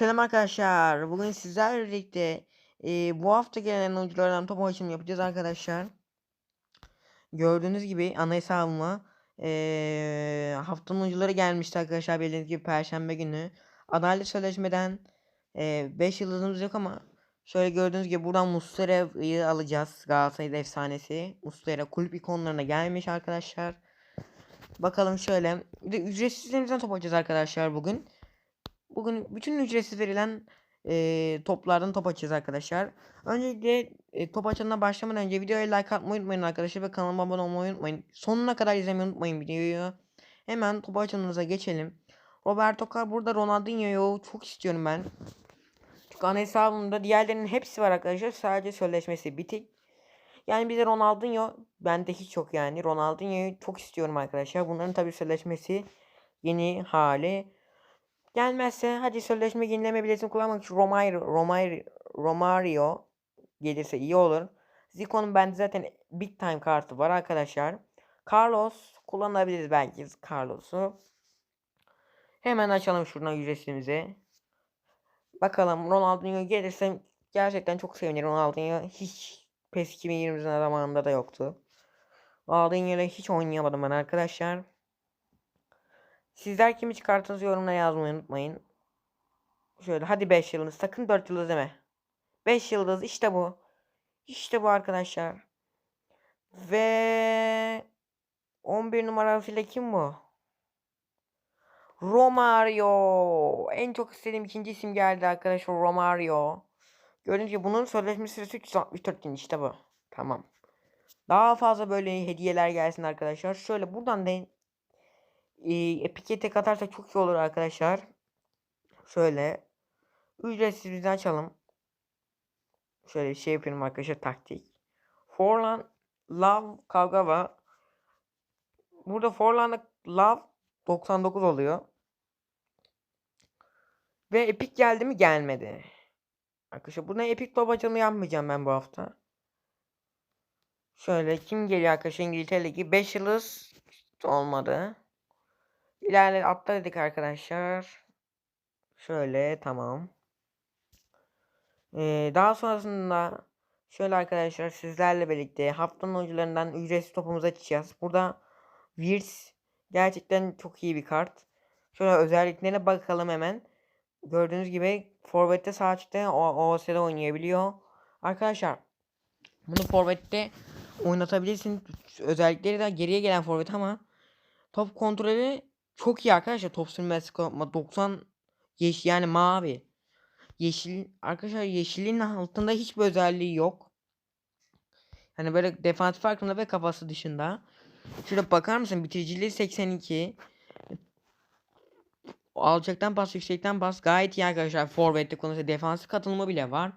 Selam arkadaşlar. Bugün sizlerle birlikte e, bu hafta gelen oyunculardan top açılımı yapacağız arkadaşlar. Gördüğünüz gibi ana hesabıma e, haftanın oyuncuları gelmişti arkadaşlar bildiğiniz gibi Perşembe günü. Adalet Sözleşmeden 5 yıldızımız yok ama şöyle gördüğünüz gibi buradan Muslera'yı alacağız. Galatasaray'ın efsanesi. Muslera kulüp ikonlarına gelmiş arkadaşlar. Bakalım şöyle. Bir de ücretsizlerimizden top açacağız arkadaşlar bugün. Bugün bütün ücretsiz verilen e, toplardan top açacağız arkadaşlar. Öncelikle e, top açılına başlamadan önce videoya like atmayı unutmayın arkadaşlar ve kanalıma abone olmayı unutmayın. Sonuna kadar izlemeyi unutmayın videoyu. Hemen top açılımıza geçelim. Roberto Carlos burada Ronaldinho'yu çok istiyorum ben. Çünkü ana hesabımda diğerlerinin hepsi var arkadaşlar. Sadece sözleşmesi bitik. Yani bize Ronaldinho bende hiç yok yani. Ronaldinho'yu çok istiyorum arkadaşlar. Bunların tabii sözleşmesi yeni hali Gelmezse hadi sözleşme yenileme biletini kullanmak için Romario, Romario, Romario gelirse iyi olur. Zico'nun bende zaten big time kartı var arkadaşlar. Carlos kullanabiliriz belki Carlos'u. Hemen açalım şuradan ücretsizimizi. Bakalım Ronaldinho gelirse gerçekten çok sevinirim. Ronaldinho hiç PES 2020 zamanında da yoktu. Ronaldinho ile hiç oynayamadım ben arkadaşlar. Sizler kimi çıkarttınız yorumlara yazmayı unutmayın. Şöyle hadi 5 yıldız. Sakın 4 yıldız deme. 5 yıldız işte bu. İşte bu arkadaşlar. Ve 11 numarasıyla kim bu? Romario. En çok istediğim ikinci isim geldi arkadaşlar Romario. Gördüğünüz gibi bunun sözleşme süresi 364 gün işte bu. Tamam. Daha fazla böyle hediyeler gelsin arkadaşlar. Şöyle buradan da e, Epic'e tek atarsak çok iyi olur arkadaşlar. Şöyle ücretsiz bizden açalım. Şöyle şey yapıyorum arkadaşlar taktik. Forlan Love Kagawa Burada Forlan'da Love 99 oluyor. Ve Epic geldi mi gelmedi. Arkadaşlar buna Epic top yapmayacağım ben bu hafta. Şöyle kim geliyor arkadaşlar İngiltere Ligi 5 yıldız olmadı. İlerle atla dedik arkadaşlar. Şöyle tamam. Ee, daha sonrasında şöyle arkadaşlar sizlerle birlikte haftanın oyuncularından ücretsiz topumuzu açacağız. Burada Virs gerçekten çok iyi bir kart. Şöyle özelliklerine bakalım hemen. Gördüğünüz gibi Forvet'te sağ açıkta OOS'de oynayabiliyor. Arkadaşlar bunu Forvet'te oynatabilirsin. Özellikleri de geriye gelen Forvet ama top kontrolü çok iyi arkadaşlar top sürmesi 90 yeşil yani mavi. Yeşil arkadaşlar yeşilin altında hiçbir özelliği yok. Hani böyle defansif farkında ve kafası dışında. Şurada bakar mısın bitiriciliği 82. Alçaktan pas yüksekten pas gayet iyi arkadaşlar. Forvet'te konusunda defansif katılımı bile var.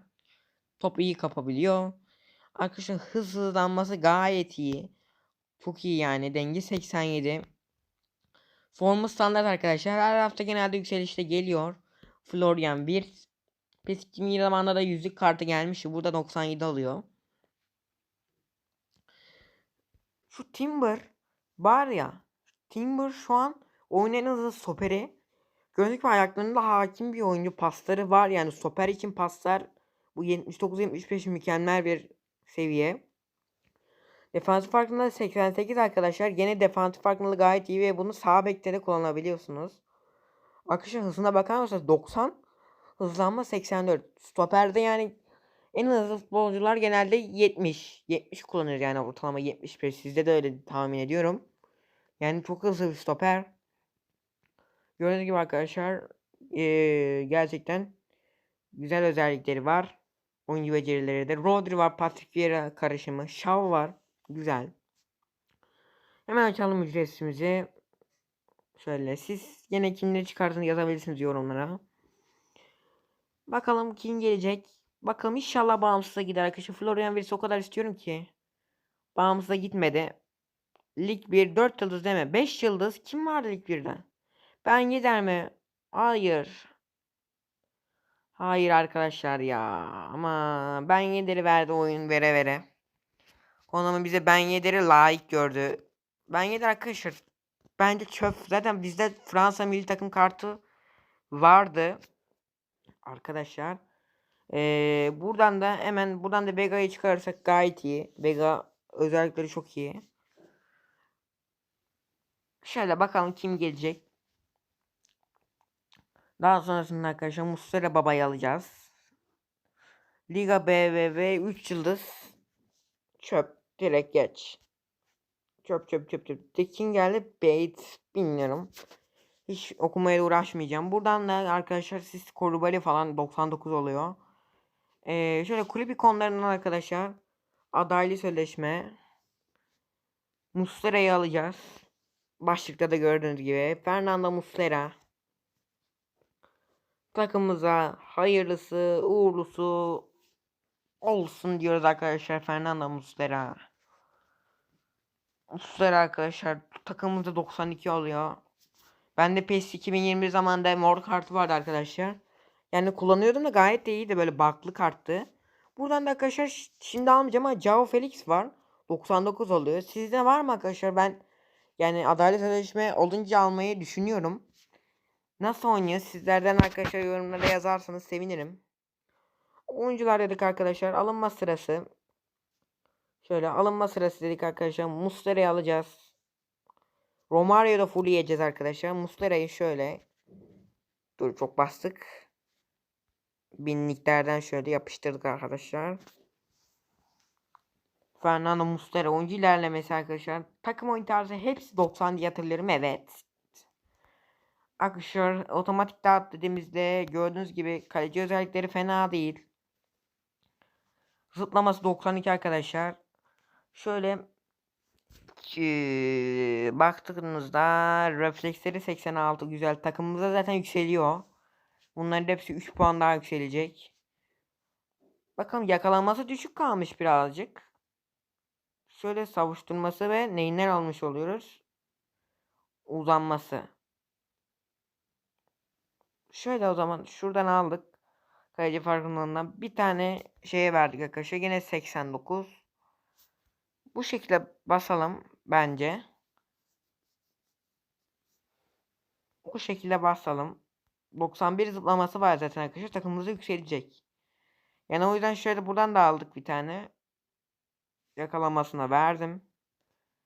Topu iyi kapabiliyor. Arkadaşlar hız hızlanması gayet iyi. Çok iyi yani. Denge 87. Formu standart arkadaşlar. Her hafta genelde yükselişte geliyor. Florian bir PES 2020 zamanında da yüzlük kartı gelmiş. Burada 97 alıyor. Şu Timber var ya. Timber şu an oyunun en hızlı stoperi. Gördük gibi ayaklarında hakim bir oyuncu. Pasları var yani stoper için paslar. Bu 79-75 mükemmel bir seviye. Defansif farkında 88 arkadaşlar. Gene defansif farkındalığı gayet iyi ve bunu sağ bekte kullanabiliyorsunuz. Arkadaşlar hızına bakar mısınız? 90. Hızlanma 84. Stoperde yani en hızlı futbolcular genelde 70. 70 kullanır yani ortalama 75. Sizde de öyle tahmin ediyorum. Yani çok hızlı bir stoper. Gördüğünüz gibi arkadaşlar ee, gerçekten güzel özellikleri var. Oyuncu becerileri de. Rodri var, Patrick Vieira karışımı. Shaw var. Güzel. Hemen açalım ücretsimizi. Şöyle siz yine kimleri çıkardığını yazabilirsiniz yorumlara. Bakalım kim gelecek. Bakalım inşallah bağımsıza gider arkadaşlar. Florian Wirtz o kadar istiyorum ki. Bağımsıza gitmedi. Lig 1 4 yıldız deme. 5 yıldız kim vardı Lig 1'de? Ben gider mi? Hayır. Hayır arkadaşlar ya. Ama ben yediri verdi oyun vere vere. Konami bize Ben Yedder'i layık gördü. Ben Yedder arkadaşlar bence çöp. Zaten bizde Fransa milli takım kartı vardı. arkadaşlar. Ee, buradan da hemen buradan da Vega'yı çıkarırsak gayet iyi. Vega özellikleri çok iyi. Şöyle bakalım kim gelecek. Daha sonrasında arkadaşlar Muslera Baba'yı alacağız. Liga BVV 3 yıldız. Çöp. Direkt geç. Çöp çöp çöp çöp. Tekin geldi. Bait. Bilmiyorum. Hiç okumaya uğraşmayacağım. Buradan da arkadaşlar siz Korubali falan 99 oluyor. Ee, şöyle kulüp ikonlarından arkadaşlar. Adaylı sözleşme. Muslera'yı alacağız. Başlıkta da gördüğünüz gibi. Fernando Muslera. Takımımıza hayırlısı, uğurlusu olsun diyoruz arkadaşlar. Fernando Muslera. Muslera arkadaşlar takımımızda 92 oluyor. Bende PES 2021 zamanında mor kartı vardı arkadaşlar. Yani kullanıyordum da gayet de iyiydi böyle baklı karttı. Buradan da arkadaşlar şimdi almayacağım ama Jao Felix var. 99 oluyor. Sizde var mı arkadaşlar? Ben yani adalet sözleşme olunca almayı düşünüyorum. Nasıl oynuyor? Sizlerden arkadaşlar yorumlara yazarsanız sevinirim. Oyuncular dedik arkadaşlar. Alınma sırası. Şöyle alınma sırası dedik arkadaşlar. Muslera'yı alacağız. Romario'yu da full yiyeceğiz arkadaşlar. Muslera'yı şöyle. Dur çok bastık. Binliklerden şöyle yapıştırdık arkadaşlar. Fernando Muslera oyuncu ilerlemesi arkadaşlar. Takım oyun tarzı hepsi 90 diye hatırlıyorum. Evet. Arkadaşlar otomatik dağıt dediğimizde gördüğünüz gibi kaleci özellikleri fena değil. Zıplaması 92 arkadaşlar. Şöyle eee, baktığınızda refleksleri 86 güzel. Takımımıza zaten yükseliyor. Bunların hepsi 3 puan daha yükselecek. Bakalım yakalanması düşük kalmış birazcık. Şöyle savuşturması ve neyinden almış oluyoruz? Uzanması. Şöyle o zaman şuradan aldık. Kaleci farkındalığından bir tane şeye verdik arkadaşlar. Yine 89. Bu şekilde basalım bence. Bu şekilde basalım. 91 zıplaması var zaten arkadaşlar. Takımımız yükselecek. Yani o yüzden şöyle buradan da aldık bir tane. Yakalamasına verdim.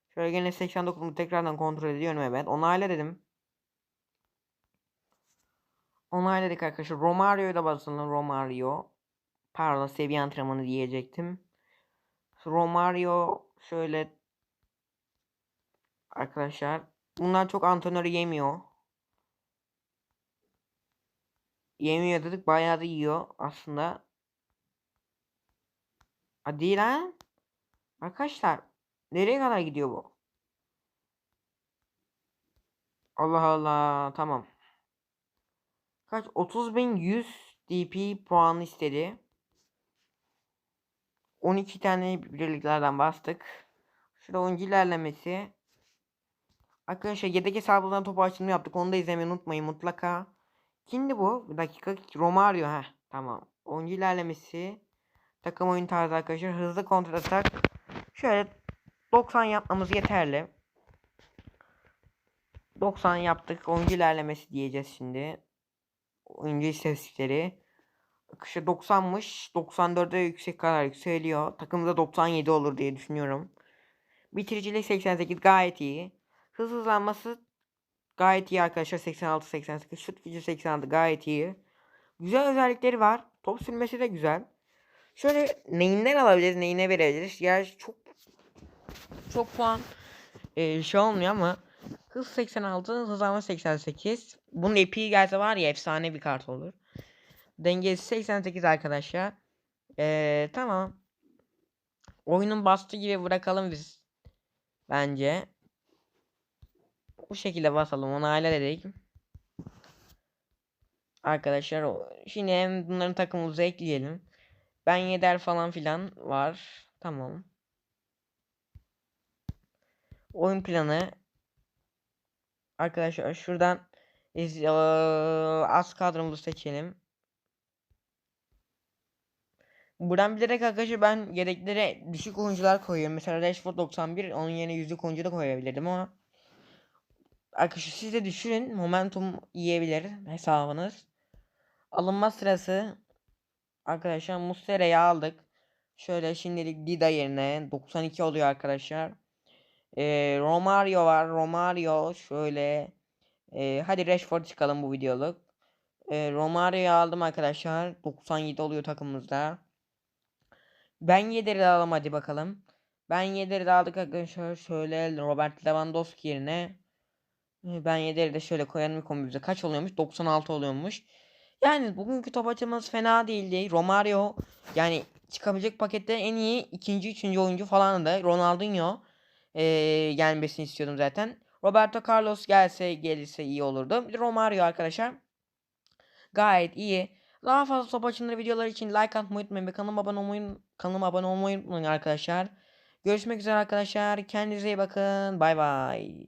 Şöyle yine 89'u tekrardan kontrol ediyorum evet. Onayla dedim. Onayladık arkadaşlar. Romario'ya da basalım. Romario. Pardon seviye antrenmanı diyecektim. Romario şöyle arkadaşlar. Bunlar çok antrenörü yemiyor. Yemiyor dedik bayağı da yiyor aslında. Hadi lan. Arkadaşlar nereye kadar gidiyor bu? Allah Allah tamam. Kaç? 30.100 DP puanı istedi. 12 tane birliklerden bastık. Şurada oyuncu ilerlemesi. Arkadaşlar yedek hesabından topu açılımı yaptık. Onu da izlemeyi unutmayın mutlaka. Kimdi bu? Bir dakika. Romario. ha tamam. Oyuncu ilerlemesi. Takım oyun tarzı arkadaşlar. Hızlı kontrol atak. Şöyle 90 yapmamız yeterli. 90 yaptık. Oyuncu ilerlemesi diyeceğiz şimdi. Oyuncu istatistikleri. Akışı 90'mış. 94'e yüksek kadar yükseliyor. Takımda 97 olur diye düşünüyorum. Bitiricilik 88 gayet iyi. Hız hızlanması gayet iyi arkadaşlar. 86-88. Şut gücü 86 gayet iyi. Güzel özellikleri var. Top sürmesi de güzel. Şöyle neyinden alabiliriz, neyine verebiliriz? Gerçi çok çok puan e, şey olmuyor ama hız 86, hızlanma 88. Bunun epiği gelse var ya efsane bir kart olur. Dengesi 88 arkadaşlar. Ee, tamam. Oyunun bastığı gibi bırakalım biz. Bence. Bu şekilde basalım. Onu hala dedik. Arkadaşlar şimdi hem bunların takımımıza ekleyelim. Ben Yeder falan filan var. Tamam. Oyun planı. Arkadaşlar şuradan eee, az kadromuzu seçelim. Buradan bilerek arkadaşlar ben gereklere düşük oyuncular koyuyorum. Mesela Rashford 91 onun yerine yüzlük oyuncu da koyabilirdim ama arkadaşlar siz de düşürün momentum yiyebilir hesabınız. alınma sırası arkadaşlar Muslera'yı aldık. Şöyle şimdilik Dida yerine 92 oluyor arkadaşlar. Ee, Romario var. Romario şöyle ee, hadi Rashford çıkalım bu videoluk. Ee, Romario'yu aldım arkadaşlar. 97 oluyor takımımızda. Ben Yedder'i de alalım hadi bakalım. Ben Yedder'i de aldık arkadaşlar. Şöyle Robert Lewandowski yerine. Ee, Ben Yedder'i de şöyle koyalım kombimize. Kaç oluyormuş? 96 oluyormuş. Yani bugünkü top açımız fena değildi. Romario yani çıkabilecek pakette en iyi ikinci, üçüncü oyuncu falandı. Ronaldinho ee, gelmesini istiyordum zaten. Roberto Carlos gelse gelirse iyi olurdu. Bir Romario arkadaşlar. Gayet iyi. Daha fazla top açımları videolar için like atmayı unutmayın kanalıma abone olmayı, kanalıma abone olmayı unutmayın arkadaşlar. Görüşmek üzere arkadaşlar. Kendinize iyi bakın. Bay bay.